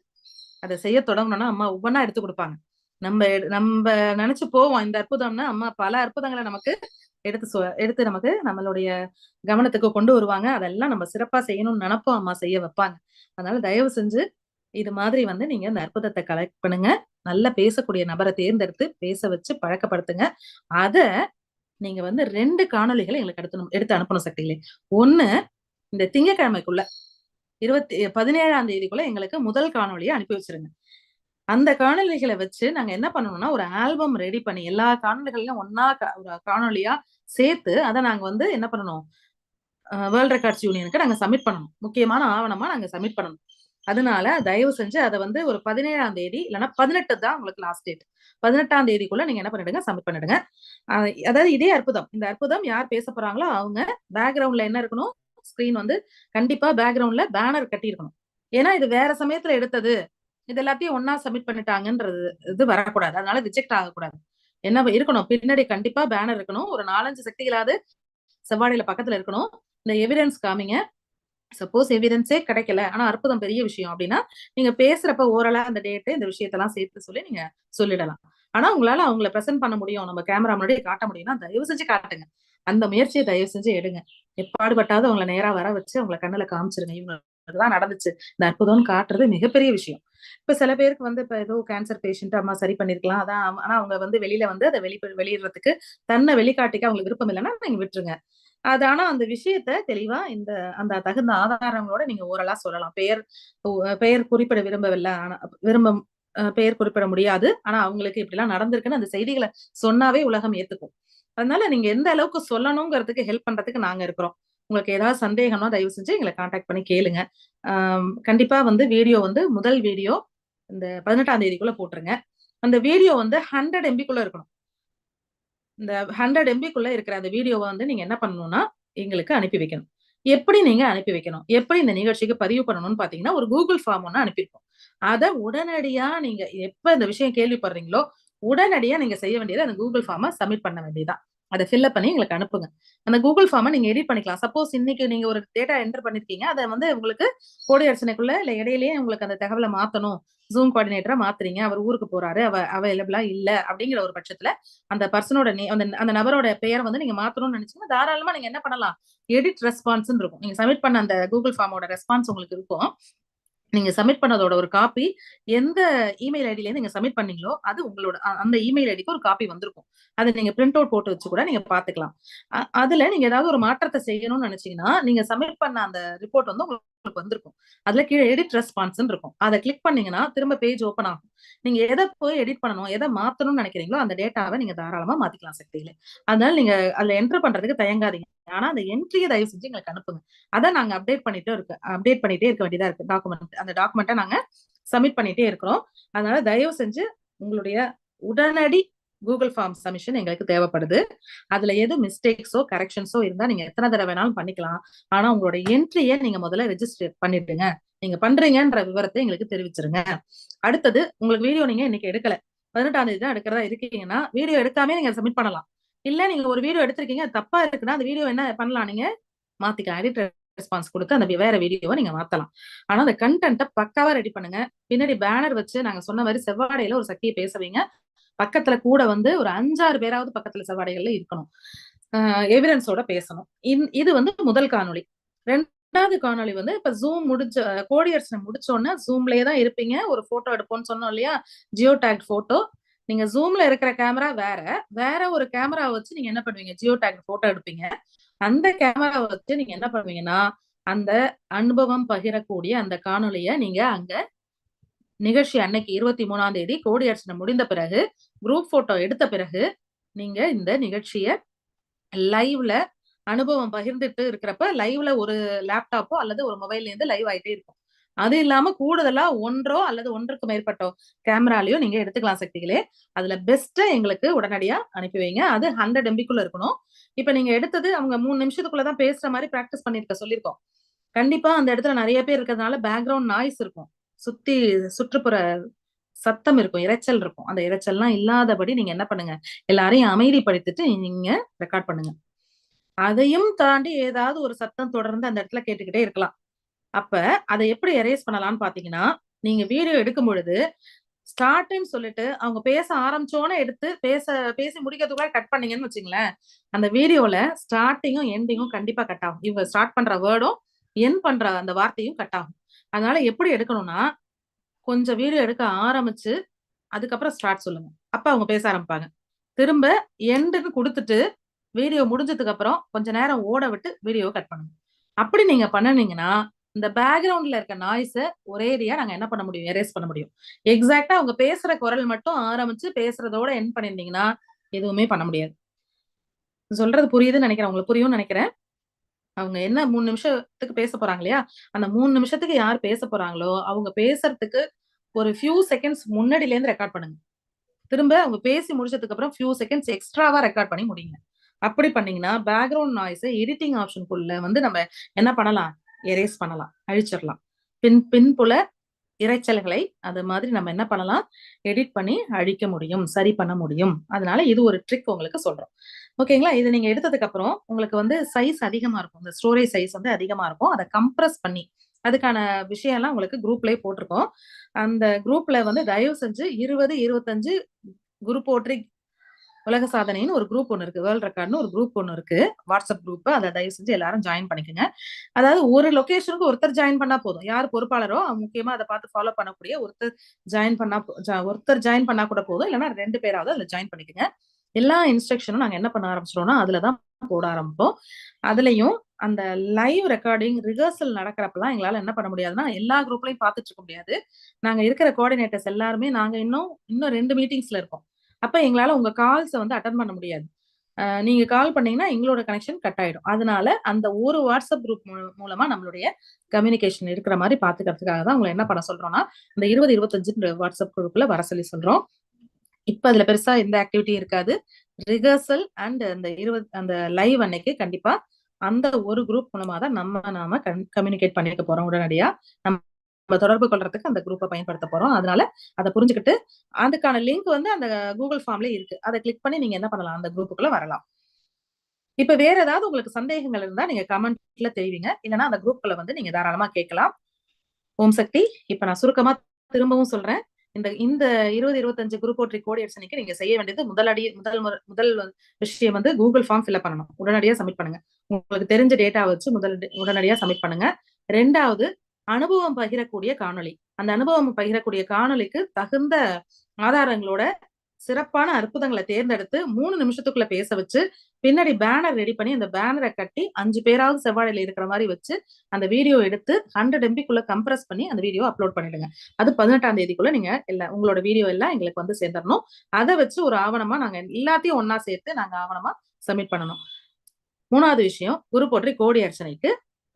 அதை செய்ய தொடங்கணும்னா அம்மா ஒவ்வொன்னா எடுத்து கொடுப்பாங்க. நம்ம நம்ம நினைச்சு போவோம். இந்த அற்புதம்னா அம்மா பல அற்புதங்களை நமக்கு எடுத்து சொ எடுத்து நமக்கு நம்மளுடைய கவனத்துக்கு கொண்டு வருவாங்க. அதெல்லாம் நம்ம சிறப்பா செய்யணும்னு நினப்போம். அம்மா செய்ய வைப்பாங்க. அதனால தயவு செஞ்சு இது மாதிரி வந்து நீங்க இந்த அற்புதத்தை கலெக்ட் பண்ணுங்க. நல்லா பேசக்கூடிய நபரை தேர்ந்தெடுத்து பேச வச்சு பழக்கப்படுத்துங்க. அத நீங்க வந்து ரெண்டு காணொலிகளை எங்களுக்கு எடுத்து எடுத்து அனுப்பணும் சக்திகளே. ஒண்ணு இந்த திங்கக்கிழமைக்குள்ள இருபத்தி பதினேழாம் தேதிக்குள்ள எங்களுக்கு முதல் காணொலியை அனுப்பி வச்சிருங்க. அந்த காணொலிகளை வச்சு நாங்க என்ன பண்ணணும்னா ஒரு ஆல்பம் ரெடி பண்ணி எல்லா காணொலிகளையும் ஒன்னா ஒரு காணொலியா சேர்த்து அதை நாங்க வந்து என்ன பண்ணணும்? வேர்ல்ட் ரெக்கார்ட்ஸ் யூனியனுக்கு நாங்க சப்மிட் பண்ணணும். முக்கியமான ஆவணமா நாங்க சப்மிட் பண்ணணும். அதனால தயவு செஞ்சு அதை வந்து ஒரு பதினேழாம் தேதி இல்லைன்னா பதினெட்டு தான் உங்களுக்கு லாஸ்ட் டேட் பதினெட்டாம் தேதிக்குள்ள நீங்க என்ன பண்ணிடுங்க சப்மிட் பண்ணிடுங்க. அதாவது இதே அற்புதம். இந்த அற்புதம் யார் பேச போறாங்களோ அவங்க பேக்ரவுண்ட்ல என்ன இருக்கணும்? ஸ்கிரீன் வந்து கண்டிப்பா பேக்ரவுண்ட்ல பேனர் கட்டியிருக்கணும். ஏன்னா இது வேற சமயத்துல எடுத்தது. இது எல்லாத்தையும் ஒன்னா சப்மிட் பண்ணிட்டாங்கன்றது இது வரக்கூடாது. அதனால ரிஜெக்ட் ஆகக்கூடாது. என்ன இருக்கணும். பின்னாடி கண்டிப்பா பேனர் இருக்கணும். ஒரு நாலஞ்சு சக்திகளாவது செவ்வாடையில பக்கத்துல இருக்கணும். இந்த எவிடன்ஸ் காமிங்க. சப்போஸ் எவிடன்ஸே கிடைக்கல. ஆனா அற்புதம் பெரிய விஷயம் அப்படின்னா நீங்க பேசுறப்ப ஓரலா அந்த டேட்டு இந்த விஷயத்தெல்லாம் சேர்த்து சொல்லி நீங்க சொல்லிடலாம். ஆனா உங்களால அவங்கள ப்ரெசென்ட் பண்ண முடியும். நம்ம கேமரா முன்னாடி காட்ட முடியும்னா தயவு செஞ்சு காட்டுங்க. அந்த முயற்சியை தயவு செஞ்சு எடுங்க. எப்பாடுபட்டாவது அவங்கள நேரா வர வச்சு அவங்கள கண்ணுல காமிச்சிருங்க. இவங்க அப்படிதான் நடந்துச்சு. இந்த அற்புதம்னு காட்டுறது மிகப்பெரிய விஷயம். இப்ப சில பேருக்கு வந்து இப்ப ஏதோ கேன்சர் பேஷண்ட் அம்மா சரி பண்ணிருக்கலாம். அதான் ஆனா அவங்க வந்து வெளியில வந்து அதை வெளி வெளியிடுறதுக்கு தன்னை வெளிக்காட்டிக்க அவங்களுக்கு விருப்பம் இல்லைன்னா நீங்க விட்டுருங்க. அது ஆனா அந்த விஷயத்த தெளிவா இந்த அந்த தகுந்த ஆதாரங்களோட நீங்க ஓரளா சொல்லலாம். பெயர் பெயர் குறிப்பிட விரும்பவில்லை. ஆனா விரும்ப பெயர் குறிப்பிட முடியாது. ஆனா அவங்களுக்கு இப்படி எல்லாம் நடந்திருக்குன்னு அந்த செய்திகளை சொன்னாவே உலகம் ஏத்துக்கும். அதனால நீங்க எந்த அளவுக்கு சொல்லணுங்கிறதுக்கு ஹெல்ப் பண்றதுக்கு நாங்க இருக்கிறோம். உங்களுக்கு ஏதாவது சந்தேகம்னா தயவு செஞ்சு எங்களை காண்டாக்ட் பண்ணி கேளுங்க. கண்டிப்பா வந்து வீடியோ வந்து முதல் வீடியோ இந்த பதினெட்டாம் தேதிக்குள்ள போட்டுருங்க. அந்த வீடியோ வந்து ஹண்ட்ரட் எம்பிக்குள்ள இருக்கணும். இந்த ஹண்ட்ரட் எம்பிக்குள்ள இருக்கிற அந்த வீடியோவை வந்து நீங்க என்ன பண்ணணும்னா எங்களுக்கு அனுப்பி வைக்கணும். எப்படி நீங்க அனுப்பி வைக்கணும்? எப்படி இந்த நிகழ்ச்சிக்கு பதிவு பண்ணணும்னு பாத்தீங்கன்னா ஒரு கூகுள் ஃபார்ம் ஒன்று அனுப்பியிருக்கோம். அதை உடனடியா நீங்க எப்ப இந்த விஷயம் கேள்விப்படுறீங்களோ உடனடியா நீங்க செய்ய வேண்டியது அந்த கூகுள் ஃபார்மை சப்மிட் பண்ண வேண்டியதான் அதை ஃபில்அப் பண்ணி எங்களுக்கு அனுப்புங்க. அந்த கூகுள் ஃபார்மை நீங்க எடிட் பண்ணிக்கலாம். சப்போஸ் இன்னைக்கு நீங்க ஒரு டேட்டா என்டர் பண்ணிருக்கீங்க. அதை வந்து உங்களுக்கு கோடி அர்ச்சனைக்குள்ள இல்ல இடையிலேயே உங்களுக்கு அந்த தகவலை மாத்தணும். ஜூம் கோஆர்டினேட்டரா மாத்துறீங்க. அவர் ஊருக்கு போறாரு. அவ அவைலபிளா இல்ல அப்படிங்கிற ஒரு பட்சத்துல அந்த பர்சனோட அந்த அந்த நபரோட பெயரை வந்து நீங்க மாத்தணும்னு நினைச்சீங்கன்னா தாராளமா நீங்க என்ன பண்ணலாம்? எடிட் ரெஸ்பான்ஸ் இருக்கும். நீங்க சப்மிட் பண்ண அந்த கூகுள் ஃபார்மோட ரெஸ்பான்ஸ் உங்களுக்கு இருக்கும். நீங்க சப்மிட் பண்ணதோட ஒரு காப்பி எந்த இமெயில் ஐடில நீங்க சப்மிட் பண்ணீங்களோ அது உங்களோட அந்த இமெயில் ஐடிக்கு ஒரு காப்பி வந்திருக்கும். அதை நீங்க பிரிண்ட் அவுட் போட்டு வச்சு கூட நீங்க பாத்துக்கலாம். அதுல நீங்க ஏதாவது ஒரு மாற்றத்தை செய்யணும்னு நினைச்சீங்கன்னா நீங்க சப்மிட் பண்ண அந்த ரிப்போர்ட் வந்து உங்களுக்கு வந்திருக்கும். அதுல கீழே எடிட் ரெஸ்பான்ஸ் இருக்கும். அதை கிளிக் பண்ணீங்கன்னா திரும்ப பேஜ் ஓப்பன் ஆகும். நீங்க எதை போய் எடிட் பண்ணணும் எதை மாத்தணும்னு நினைக்கிறீங்களோ அந்த டேட்டாவை நீங்க தாராளமா மாத்திக்கலாம் சக்தியில. அதனால நீங்க அதுல என்டர் பண்றதுக்கு தயங்காதீங்க. ஆனா அந்த என்ட்ரியை தயவு செஞ்சு எங்களுக்கு அனுப்புங்க. அதை நாங்க அப்டேட் பண்ணிட்டே இருக்கு அப்டேட் பண்ணிட்டே இருக்க வேண்டியதா இருக்கு. டாக்குமெண்ட் அந்த டாக்குமெண்ட்டை நாங்க சப்மிட் பண்ணிட்டே இருக்கிறோம். அதனால தயவு செஞ்சு உங்களுடைய உடனடி கூகுள் ஃபார்ம் சப்மிஷன் எங்களுக்கு தேவைப்படுது. அதுல எது மிஸ்டேக்ஸோ கரெக்ஷன்ஸோ இருந்தா நீங்க எத்தனை தடவை வேணாலும் பண்ணிக்கலாம். ஆனா உங்களோட என்ட்ரியை நீங்க முதல்ல ரெஜிஸ்டர் பண்ணிடுங்க. நீங்க பண்றீங்கன்ற விவரத்தை எங்களுக்கு தெரிவிச்சிருங்க. அடுத்தது உங்களுக்கு வீடியோ நீங்க இன்னைக்கு எடுக்கல. பதினெட்டாம் தேதி தான் எடுக்கிறதா இருக்கீங்கன்னா வீடியோ எடுக்காம நீங்க சப்மிட் பண்ணலாம். இல்ல நீங்க ஒரு வீடியோ எடுத்திருக்கீங்க தப்பா இருக்குன்னா அந்த வீடியோ என்ன பண்ணலாம்? நீங்க மாத்திக்கலாம். எடிட் ரெஸ்பான்ஸ் கொடுத்து அந்த வேற வீடியோவை நீங்க மாத்தலாம். ஆனா அந்த கண்டென்ட்டை பக்காவா ரெடி பண்ணுங்க. பின்னாடி பேனர் வச்சு நாங்க சொன்ன மாதிரி செவ்வாடையில ஒரு சக்தியை பேசுவீங்க பக்கத்துல கூட வந்து ஒரு அஞ்சாறு பேராவது பக்கத்துல செவ்வாடைகள்ல இருக்கணும். எவிடன்ஸோட பேசணும். இது வந்து முதல் காணொலி ரெண்டாவது காணொலி வந்து இப்ப ஜூம் முடிஞ்ச கோடியர்ஸ் முடிச்சோடனே ஜூம்லயே தான் இருப்பீங்க. ஒரு போட்டோ எடுப்போம்னு சொன்னோம் இல்லையா? ஜியோ டேக் போட்டோ நீங்க ஜூம்ல இருக்கிற கேமரா வேற வேற ஒரு கேமரா வச்சு நீங்க என்ன பண்ணுவீங்க? ஜியோ டேக் போட்டோ எடுப்பீங்க. அந்த கேமரா வச்சு நீங்க என்ன பண்ணுவீங்கன்னா அந்த அனுபவம் பகிரக்கூடிய அந்த காணொலிய நீங்க அங்க நிகழ்ச்சி அன்னைக்கு இருபத்தி மூணாம் தேதி கோடி அர்ச்சனை முடிந்த பிறகு குரூப் போட்டோ எடுத்த பிறகு நீங்க இந்த நிகழ்ச்சிய லைவ்ல அனுபவம் பகிர்ந்துட்டு இருக்கிறப்ப லைவ்ல ஒரு லேப்டாப்போ அல்லது ஒரு மொபைல்ல இருந்து லைவ் ஆயிட்டே இருக்கும். அது இல்லாம கூடுதலா ஒன்றோ அல்லது ஒன்றுக்கு மேற்பட்டோ கேமராலையோ நீங்க எடுத்துக்கலாம் சக்திகளே. அதுல பெஸ்ட்டா எங்களுக்கு உடனடியா அனுப்பி வைங்க. அது ஹண்ட்ரட் எம்பிக்குள்ள இருக்கணும். இப்ப நீங்க எடுத்தது அவங்க மூணு நிமிஷத்துக்குள்ளதான் பேசுற மாதிரி பிராக்டிஸ் பண்ணிருக்க சொல்லியிருக்கோம் கண்டிப்பா அந்த இடத்துல நிறைய பேர் இருக்கிறதுனால பேக்ரவுண்ட் நாய்ஸ் இருக்கும். சுத்தி சுற்றுப்புற சத்தம் இருக்கும் இறைச்சல் இருக்கும். அந்த இறைச்சல்லாம் இல்லாதபடி நீங்க என்ன பண்ணுங்க? எல்லாரையும் அமைதிப்படுத்திட்டு நீங்க ரெக்கார்ட் பண்ணுங்க. அதையும் தாண்டி ஏதாவது ஒரு சத்தம் தொடர்ந்து அந்த இடத்துல கேட்டுக்கிட்டே இருக்கலாம். அப்ப அதை எப்படி எரேஸ் பண்ணலாம்னு பாத்தீங்கன்னா நீங்க வீடியோ எடுக்கும் பொழுது ஸ்டார்ட்னு சொல்லிட்டு அவங்க பேச ஆரம்பிச்சோன்னே எடுத்து பேச பேசி முடிக்கிறதுக்குள்ள கட் பண்ணீங்கன்னு வச்சுங்களேன் அந்த வீடியோல ஸ்டார்டிங்கும் எண்டிங்கும் கண்டிப்பா கட் ஆகும். இவங்க ஸ்டார்ட் பண்ற வேர்டும் என் பண்ற அந்த வார்த்தையும் கட் ஆகும். அதனால எப்படி எடுக்கணும்னா கொஞ்சம் வீடியோ எடுக்க ஆரம்பிச்சு அதுக்கப்புறம் ஸ்டார்ட் சொல்லுங்க. அப்ப அவங்க பேச ஆரம்பிப்பாங்க. திரும்ப எண்டுக்கு கொடுத்துட்டு வீடியோ முடிஞ்சதுக்கு அப்புறம் கொஞ்ச நேரம் ஓட விட்டு வீடியோ கட் பண்ணுங்க. அப்படி நீங்க பண்ணினீங்கன்னா இந்த பேக்ரவுண்ட்ல இருக்க நாய்ஸ ஒரேடியா நாங்க என்ன பண்ண முடியும்? எரேஸ் பண்ண முடியும். எக்ஸாக்டா அவங்க பேசுற குரல் மட்டும் ஆரம்பிச்சு பேசுறதோட என் பண்ணிருந்தீங்கன்னா எதுவுமே பண்ண முடியாது. சொல்றது புரியுதுன்னு நினைக்கிறேன். உங்களுக்கு புரியும் நினைக்கிறேன். அவங்க என்ன மூணு நிமிஷத்துக்கு பேச போறாங்க இல்லையா? அந்த மூணு நிமிஷத்துக்கு யார் பேச போறாங்களோ அவங்க பேசுறதுக்கு ஒரு ஃபியூ செகண்ட்ஸ் முன்னாடில இருந்து ரெக்கார்ட் பண்ணுங்க. திரும்ப அவங்க பேசி முடிச்சதுக்கு அப்புறம் ஃபியூ செகண்ட்ஸ் எக்ஸ்ட்ராவா ரெக்கார்ட் பண்ணி முடியுங்க அப்படி பண்ணீங்கன்னா பேக்ரவுண்ட் நாய்ஸ் எடிட்டிங் ஆப்ஷனுக்குள்ள வந்து நம்ம என்ன பண்ணலாம்? எரேஸ் பண்ணலாம் அழிச்சிடலாம். பின் பின்புல இறைச்சல்களை அது மாதிரி நம்ம என்ன பண்ணலாம்? எடிட் பண்ணி அழிக்க முடியும் சரி பண்ண முடியும். அதனால இது ஒரு ட்ரிக் உங்களுக்கு சொல்றோம். ஓகேங்களா இது நீங்க எடுத்ததுக்கு அப்புறம் உங்களுக்கு வந்து சைஸ் அதிகமா இருக்கும். இந்த ஸ்டோரேஜ் சைஸ் வந்து அதிகமா இருக்கும். அதை கம்ப்ரஸ் பண்ணி அதுக்கான விஷயம் எல்லாம் உங்களுக்கு குரூப்லயே போட்டிருக்கோம். அந்த குரூப்ல வந்து தயவு செஞ்சு இருபது இருபத்தஞ்சு குரூப் ஓட்ரி உலக சாதனைன்னு ஒரு குரூப் ஒன்று இருக்கு. வேர்ல்ட் ரெக்கார்ட்னு ஒரு குரூப் ஒன்று இருக்கு. வாட்ஸ்அப் குரூப் அதை தயவு செஞ்சு எல்லாரும் ஜாயின் பண்ணிக்கோங்க. அதாவது ஒரு லொக்கேஷனுக்கு ஒருத்தர் ஜாயின் பண்ணா போதும். யார் பொறுப்பாளரோ முக்கியமா அதை பார்த்து ஃபாலோ பண்ணக்கூடிய ஒருத்தர் ஜாயின் பண்ணா ஒருத்தர் ஜாயின் பண்ணா கூட போதும். இல்லைன்னா ரெண்டு பேராவது அதில் ஜாயின் பண்ணிக்கோங்க. எல்லா இன்ஸ்ட்ரக்ஷனும் நாங்கள் என்ன பண்ண ஆரம்பிச்சிட்டோம்னா அதுலதான் போட ஆரம்பிப்போம். அதுலயும் அந்த லைவ் ரெக்கார்டிங் ரிஹர்சல் நடக்கிறப்பெல்லாம் எங்களால் என்ன பண்ண முடியாதுன்னா எல்லா குரூப்லையும் பார்த்துட்டு இருக்க முடியாது. நாங்கள் இருக்கிற கோஆர்டினேட்டர்ஸ் எல்லாருமே நாங்கள் இன்னும் இன்னும் ரெண்டு மீட்டிங்ஸ்ல இருக்கோம் அப்ப எங்களால உங்க கால்ஸை வந்து அட்டன் பண்ண முடியாது. நீங்க கால் பண்ணீங்கன்னா எங்களோட கனெக்ஷன் கட் ஆயிடும். அதனால அந்த ஒரு வாட்ஸ்அப் குரூப் மூலமா நம்மளுடைய கம்யூனிகேஷன் இருக்கிற மாதிரி பாத்துக்கிறதுக்காக தான் உங்களை என்ன பண்ண சொல்றோம்னா இந்த இருபது இருபத்தஞ்சு வாட்ஸ்அப் குரூப்ல வர சொல்லி சொல்றோம். இப்ப அதுல பெருசா எந்த ஆக்டிவிட்டி இருக்காது. ரிஹர்சல் அண்ட் அந்த இருபது அந்த லைவ் அன்னைக்கு கண்டிப்பா அந்த ஒரு குரூப் மூலமா தான் நம்ம நாம கம்யூனிகேட் பண்ணிக்க போறோம் உடனடியா. நம்ம தொடர்பு கொள்றதுக்கு அந்த குரூப்பை பயன்படுத்த போறோம். அதனால அதை புரிஞ்சுக்கிட்டு அதுக்கான லிங்க் வந்து அந்த கூகுள் ஃபார்ம்ல இருக்கு. அதை கிளிக் பண்ணி நீங்க என்ன பண்ணலாம்? அந்த குரூப்புக்குள்ள வரலாம். இப்ப வேற ஏதாவது உங்களுக்கு சந்தேகங்கள் இருந்தா நீங்க கமெண்ட்ல தெரிவிங்க. இல்லைன்னா அந்த குரூப்ல வந்து நீங்க தாராளமா கேட்கலாம். ஓம் சக்தி. இப்ப நான் சுருக்கமா திரும்பவும் சொல்றேன். இந்த இந்த இருபது இருபத்தஞ்சு குரூப் ஓட்ரி கோடி அன்னைக்கு நீங்க செய்ய வேண்டியது முதலடி முதல் முதல் விஷயம் வந்து கூகுள் ஃபார்ம் ஃபில்அப் பண்ணணும். உடனடியா சப்மிட் பண்ணுங்க. உங்களுக்கு தெரிஞ்ச டேட்டா வச்சு முதல் உடனடியா சப்மிட் பண்ணுங்க. ரெண்டாவது அனுபவம் பகிரக்கூடிய காணொலி அந்த அனுபவம் பகிரக்கூடிய காணொலிக்கு தகுந்த ஆதாரங்களோட சிறப்பான அற்புதங்களை தேர்ந்தெடுத்து மூணு நிமிஷத்துக்குள்ள பேச வச்சு பின்னாடி பேனர் ரெடி பண்ணி அந்த பேனரை கட்டி அஞ்சு பேராவது செவ்வாழையில இருக்கிற மாதிரி வச்சு அந்த வீடியோ எடுத்து ஹண்ட்ரட் எம்பிக்குள்ள கம்ப்ரஸ் பண்ணி அந்த வீடியோ அப்லோட் பண்ணிடுங்க. அது பதினெட்டாம் தேதிக்குள்ள நீங்க இல்ல உங்களோட வீடியோ எல்லாம் எங்களுக்கு வந்து சேர்ந்துடணும் அதை வச்சு ஒரு ஆவணமா நாங்க எல்லாத்தையும் ஒன்னா சேர்த்து நாங்க ஆவணமா சப்மிட் பண்ணணும். மூணாவது விஷயம் குரு போற்றி கோடி அர்ச்சனைக்கு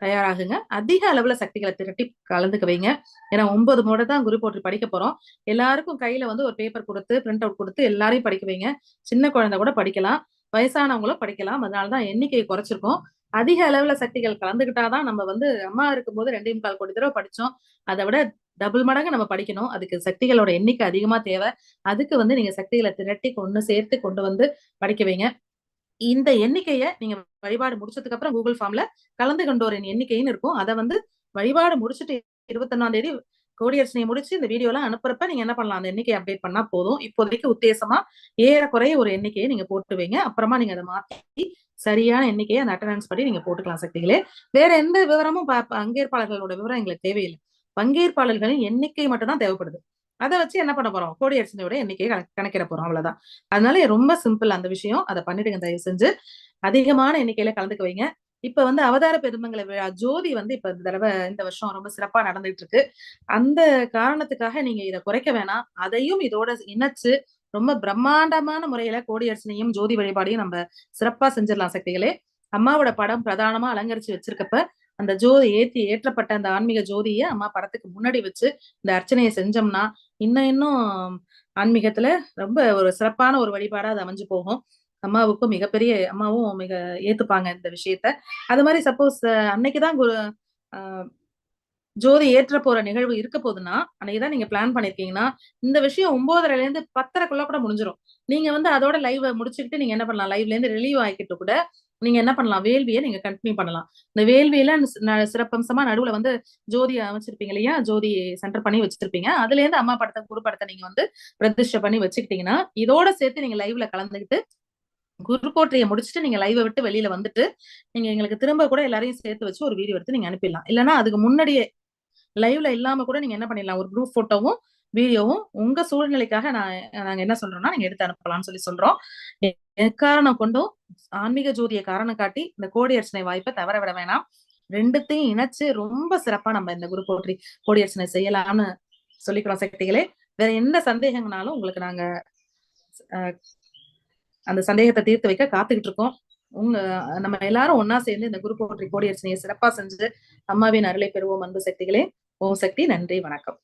தயாராகுங்க. அதிக அளவுல சக்திகளை திரட்டி கலந்துக்க வைங்க. ஏன்னா ஒன்பது முறை தான் குரு போற்றி படிக்க போறோம். எல்லாருக்கும் கையில வந்து ஒரு பேப்பர் கொடுத்து பிரிண்ட் அவுட் கொடுத்து எல்லாரையும் படிக்க வைங்க. சின்ன குழந்தை கூட படிக்கலாம். வயசானவங்களும் படிக்கலாம். அதனாலதான் எண்ணிக்கையை குறைச்சிருக்கோம். அதிக அளவுல சக்திகள் கலந்துகிட்டாதான் நம்ம வந்து அம்மா இருக்கும்போது ரெண்டையும் கால் கோடி தடவை படிச்சோம். அதை விட டபுள் மடங்கு நம்ம படிக்கணும். அதுக்கு சக்திகளோட எண்ணிக்கை அதிகமா தேவை. அதுக்கு வந்து நீங்க சக்திகளை திரட்டி கொண்டு சேர்த்து கொண்டு வந்து படிக்க வைங்க. இந்த எண்ணிக்கையை நீங்க வழிபாடு முடிச்சதுக்கு அப்புறம் கூகுள் ஃபார்ம்ல கலந்து கொண்டோரின் எண்ணிக்கைன்னு இருக்கும். அதை வந்து வழிபாடு முடிச்சுட்டு இருபத்தொன்னாம் தேதி கோடியர்ச்சனையை முடிச்சு இந்த வீடியோ எல்லாம் அனுப்புறப்ப நீங்க என்ன பண்ணலாம்? அந்த எண்ணிக்கை அப்டேட் பண்ணா போதும். இப்போதைக்கு உத்தேசமா ஏறக்குறைய ஒரு எண்ணிக்கையை நீங்க போட்டு வைங்க. அப்புறமா நீங்க அதை மாத்தி சரியான எண்ணிக்கையை அந்த அட்டண்டன்ஸ் படி நீங்க போட்டுக்கலாம் சக்திகளே. வேற எந்த விவரமும் பங்கேற்பாளர்களோட விவரம் எங்களுக்கு தேவையில்லை. பங்கேற்பாளர்களின் எண்ணிக்கை மட்டும் தான் தேவைப்படுது. அதை வச்சு என்ன பண்ண போறோம்? கோடி அரிசனையோட எண்ணிக்கையை கணக்கிட போறோம் அவ்வளவுதான். அதனால ரொம்ப சிம்பிள் அந்த விஷயம். அதை பண்ணிடுங்க தயவு செஞ்சு. அதிகமான எண்ணிக்கையில கலந்துக்க வைங்க. இப்ப வந்து அவதார பெருமங்களை விழா ஜோதி வந்து இப்ப இந்த தடவை இந்த வருஷம் ரொம்ப சிறப்பா நடந்துட்டு இருக்கு. அந்த காரணத்துக்காக நீங்க இதை குறைக்க வேணாம். அதையும் இதோட இணைச்சு ரொம்ப பிரம்மாண்டமான முறையில கோடி அர்ச்சனையும் ஜோதி வழிபாடையும் நம்ம சிறப்பா செஞ்சிடலாம் சக்திகளே. அம்மாவோட படம் பிரதானமா அலங்கரிச்சு வச்சிருக்கப்ப அந்த ஜோதி ஏத்தி ஏற்றப்பட்ட அந்த ஆன்மீக ஜோதியை அம்மா படத்துக்கு முன்னாடி வச்சு இந்த அர்ச்சனையை செஞ்சோம்னா இன்னும் இன்னும் ஆன்மீகத்துல ரொம்ப ஒரு சிறப்பான ஒரு வழிபாடா அது அமைஞ்சு போகும். அம்மாவுக்கும் மிகப்பெரிய அம்மாவும் மிக ஏத்துப்பாங்க இந்த விஷயத்த. அது மாதிரி சப்போஸ் அன்னைக்குதான் ஜோதி ஏற்ற போற நிகழ்வு இருக்க போதுன்னா அன்னைக்குதான் நீங்க பிளான் பண்ணிருக்கீங்கன்னா இந்த விஷயம் ஒன்பதரைல இருந்து பத்தரைக்குள்ள கூட முடிஞ்சிடும் நீங்க வந்து அதோட லைவ் முடிச்சுக்கிட்டு நீங்க என்ன பண்ணலாம்? லைவ்ல இருந்து ரிலீவ் ஆகிக்கிட்டு கூட நீங்க என்ன பண்ணலாம்? வேள்வியை நீங்க கண்டினியூ பண்ணலாம். இந்த வேள்வியில சிறப்பம்சமா நடுவுல வந்து ஜோதி அமைச்சிருப்பீங்க இல்லையா? ஜோதி சென்டர் பண்ணி வச்சிருப்பீங்க. அதுல இருந்து அம்மா படத்தை குரு படத்தை நீங்க வந்து பிரதிஷ்டை பண்ணி வச்சுக்கிட்டீங்கன்னா இதோட சேர்த்து நீங்க லைவ்ல கலந்துக்கிட்டு குரு கோட்டையை முடிச்சுட்டு நீங்க லைவை விட்டு வெளியில வந்துட்டு நீங்க எங்களுக்கு திரும்ப கூட எல்லாரையும் சேர்த்து வச்சு ஒரு வீடியோ எடுத்து நீங்க அனுப்பிடலாம். இல்லைன்னா அதுக்கு முன்னாடியே லைவ்ல இல்லாம கூட நீங்க என்ன பண்ணிடலாம்? ஒரு குரூப் போட்டோவும் வீடியோவும் உங்க சூழ்நிலைக்காக நான் நாங்க என்ன சொல்றோம்னா நீங்க எடுத்து அனுப்பலாம்னு சொல்லி சொல்றோம். எக்காரணம் கொண்டும் ஆன்மீக ஜோதியை காரணம் காட்டி இந்த கோடி அர்ச்சனை வாய்ப்பை தவற விட வேணாம். ரெண்டுத்தையும் இணைச்சு ரொம்ப சிறப்பா நம்ம இந்த குரு போற்றி கோடி அர்ச்சனை செய்யலாம்னு சொல்லிக்கிறோம் சக்திகளே. வேற எந்த சந்தேகங்கனாலும் உங்களுக்கு நாங்க அந்த சந்தேகத்தை தீர்த்து வைக்க காத்துக்கிட்டு இருக்கோம். உங்க நம்ம எல்லாரும் ஒன்னா சேர்ந்து இந்த குரு போற்றி கோடி அர்ச்சனையை சிறப்பா செஞ்சு அம்மாவின் அருளை பெறுவோம் அன்பு சக்திகளே. ஓம் சக்தி நன்றி வணக்கம்.